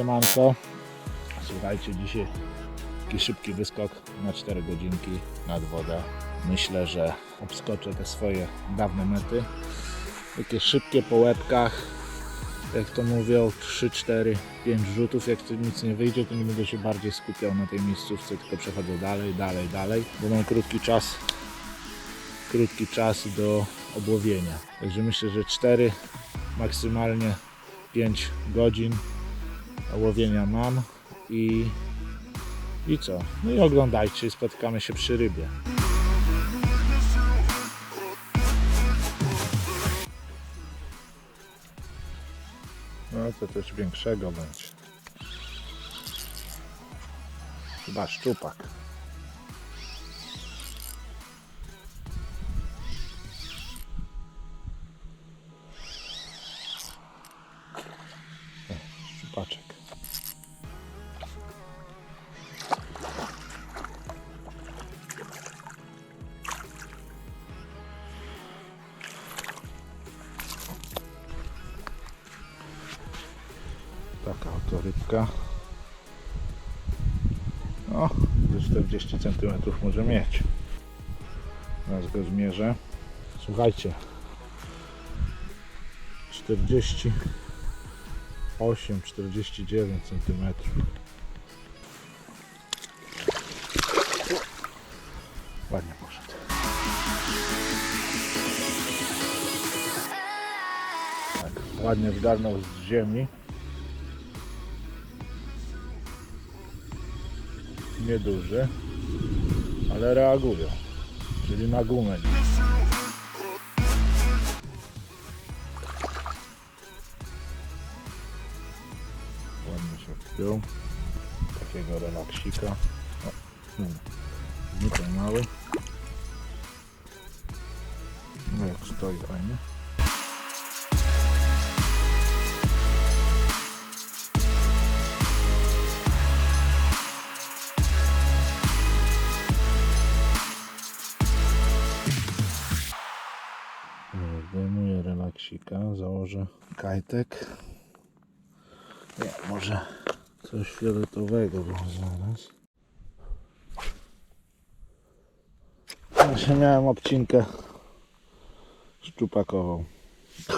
Siemanko. Słuchajcie, dzisiaj taki szybki wyskok na 4 godzinki nad wodę. Myślę, że obskoczę te swoje dawne mety. Takie szybkie po łebkach, jak to mówią, 3, 4, 5 rzutów. Jak to nic nie wyjdzie, to nie będę się bardziej skupiał na tej miejscówce, tylko przechodzę dalej, dalej, dalej, bo mam krótki czas, krótki czas do obłowienia. Także myślę, że 4, maksymalnie 5 godzin łowienia mam i, i co? No i oglądajcie i spotkamy się przy rybie. No to coś większego będzie. Chyba szczupak. Szczupaczek. Rybka. No, ze 40 cm może mieć. Teraz go zmierzę. Słuchajcie. 48, 49 cm. Ładnie poszedł. Tak, ładnie zgarnął z ziemi. Nieduży, ale reagują, czyli na gumę. Ładnie się wpiął, takiego relaksika. O, hmm, ten mały. No jak stoi fajnie. Założę kajtek. Nie, może coś fioletowego, bo zaraz. Właśnie miałem obcinkę szczupakową.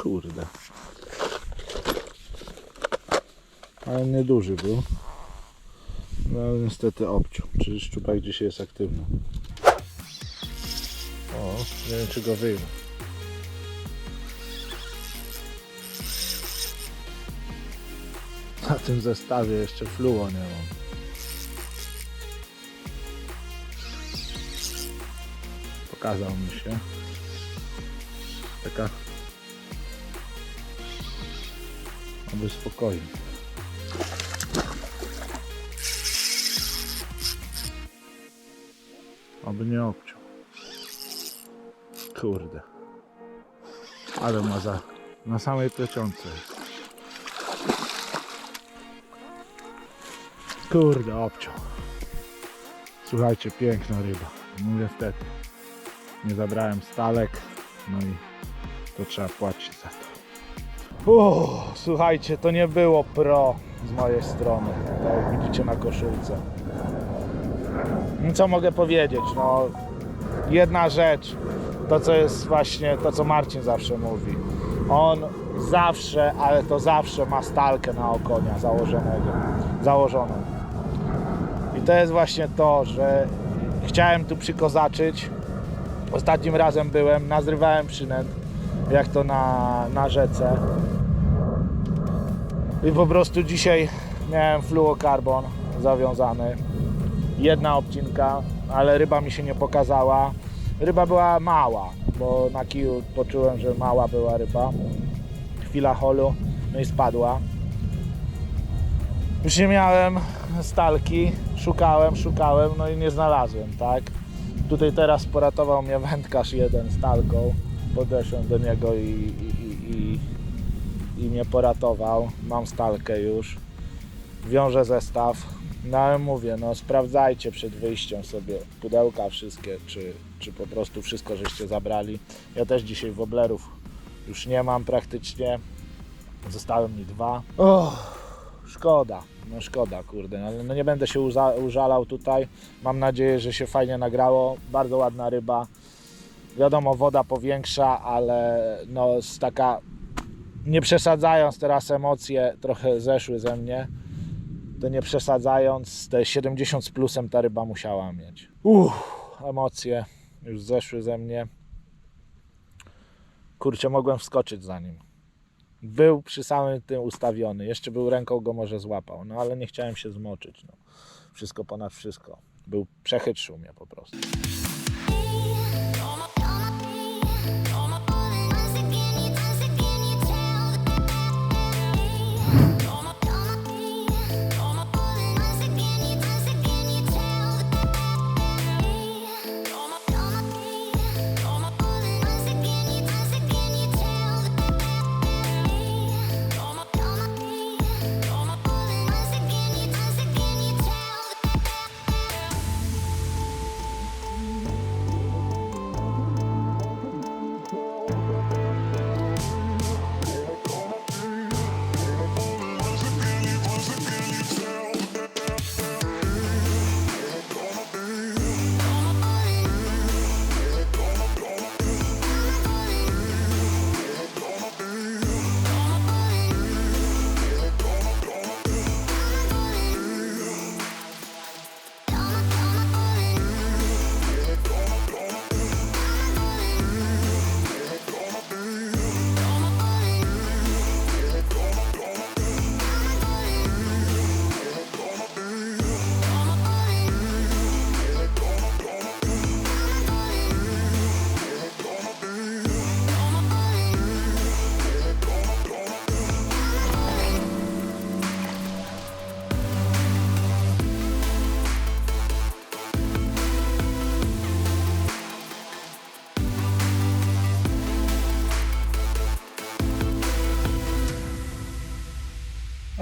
Kurde. Ale nieduży był. No ale niestety obciął. Czyli szczupak dzisiaj jest aktywny. O, nie wiem czy go wyjmę. Na tym zestawie jeszcze fluo nie mam. Pokazał mi się. Taka aby spokojnie. Aby nie obciął. Kurde. Ale ma za na samej plecionce. Kurde, obciął. Słuchajcie, piękna ryba. Wtedy. Nie zabrałem stalek, no i to trzeba płacić za to. Uff, słuchajcie, to nie było pro z mojej strony, tak jak widzicie na koszulce. No co mogę powiedzieć, no jedna rzecz, to co jest właśnie, to co Marcin zawsze mówi. On zawsze, ale to zawsze ma stalkę na okonia założonego, założoną. To jest właśnie to, że chciałem tu przykozaczyć. Ostatnim razem byłem, nazrywałem przynęt, jak to na, na rzece. I po prostu dzisiaj miałem fluokarbon zawiązany. Jedna obcinka, ale ryba mi się nie pokazała. Ryba była mała, bo na kiju poczułem, że mała była ryba. Chwila holu, no i spadła. Już nie miałem stalki, szukałem, szukałem, no i nie znalazłem, tak? Tutaj teraz poratował mnie wędkarz jeden stalką. Podeszłem do niego i, i, i, i, i mnie poratował. Mam stalkę już. Wiążę zestaw. No ale mówię, no sprawdzajcie przed wyjściem sobie pudełka wszystkie, czy, czy po prostu wszystko żeście zabrali. Ja też dzisiaj woblerów już nie mam praktycznie. Zostały mi dwa. Oh, szkoda, no szkoda, kurde, no, ale no nie będę się uza, użalał tutaj. Mam nadzieję, że się fajnie nagrało. Bardzo ładna ryba. Wiadomo, woda powiększa, ale no z taka, nie przesadzając teraz emocje trochę zeszły ze mnie, to nie przesadzając, te 70 z plusem ta ryba musiała mieć. Uff, emocje już zeszły ze mnie. Kurczę, mogłem wskoczyć za nim. Był przy samym tym ustawiony. Jeszcze był ręką go może złapał, no ale nie chciałem się zmoczyć. No. Wszystko ponad wszystko. Był przechytrzył mnie po prostu.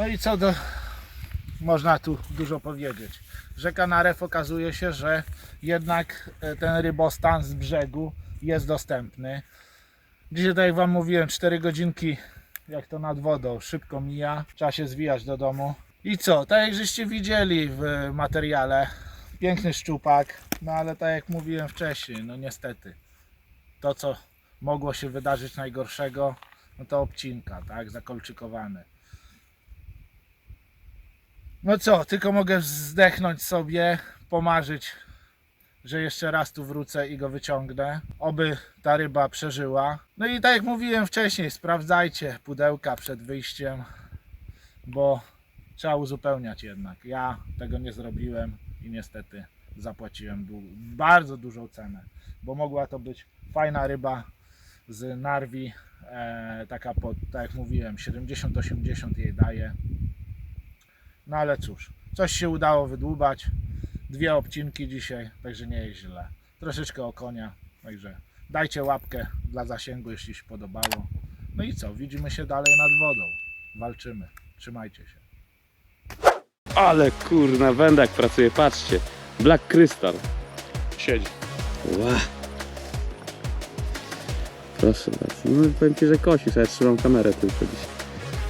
No i co do. Można tu dużo powiedzieć. Rzeka Narew okazuje się, że jednak e, ten rybostan z brzegu jest dostępny. Dzisiaj, tak jak Wam mówiłem, 4 godzinki, jak to nad wodą, szybko mija. Trzeba się zwijać do domu. I co? Tak jak żeście widzieli w materiale, piękny szczupak, no ale tak jak mówiłem wcześniej, no niestety, to co mogło się wydarzyć najgorszego, no to obcinka, tak, zakolczykowany. No co, tylko mogę zdechnąć sobie, pomarzyć, że jeszcze raz tu wrócę i go wyciągnę. Oby ta ryba przeżyła. No i tak jak mówiłem wcześniej, sprawdzajcie pudełka przed wyjściem, bo trzeba uzupełniać jednak. Ja tego nie zrobiłem i niestety zapłaciłem bardzo dużą cenę, bo mogła to być fajna ryba z narwi, e, taka po, tak jak mówiłem, 70-80 jej daje. No ale cóż, coś się udało wydłubać. Dwie obcinki dzisiaj, także nie jest źle. Troszeczkę o konia, także dajcie łapkę dla zasięgu, jeśli się podobało. No i co, widzimy się dalej nad wodą. Walczymy. Trzymajcie się. Ale kurna, wędak pracuje, patrzcie. Black Crystal. Siedzi. Ła. Proszę bardzo. No powiem ci, że kosisz, a ja trzymam kamerę tylko dziś.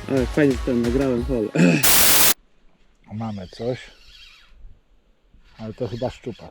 Ale fajnie że ten nagrałem hol. Mamy coś. Ale to chyba szczupak.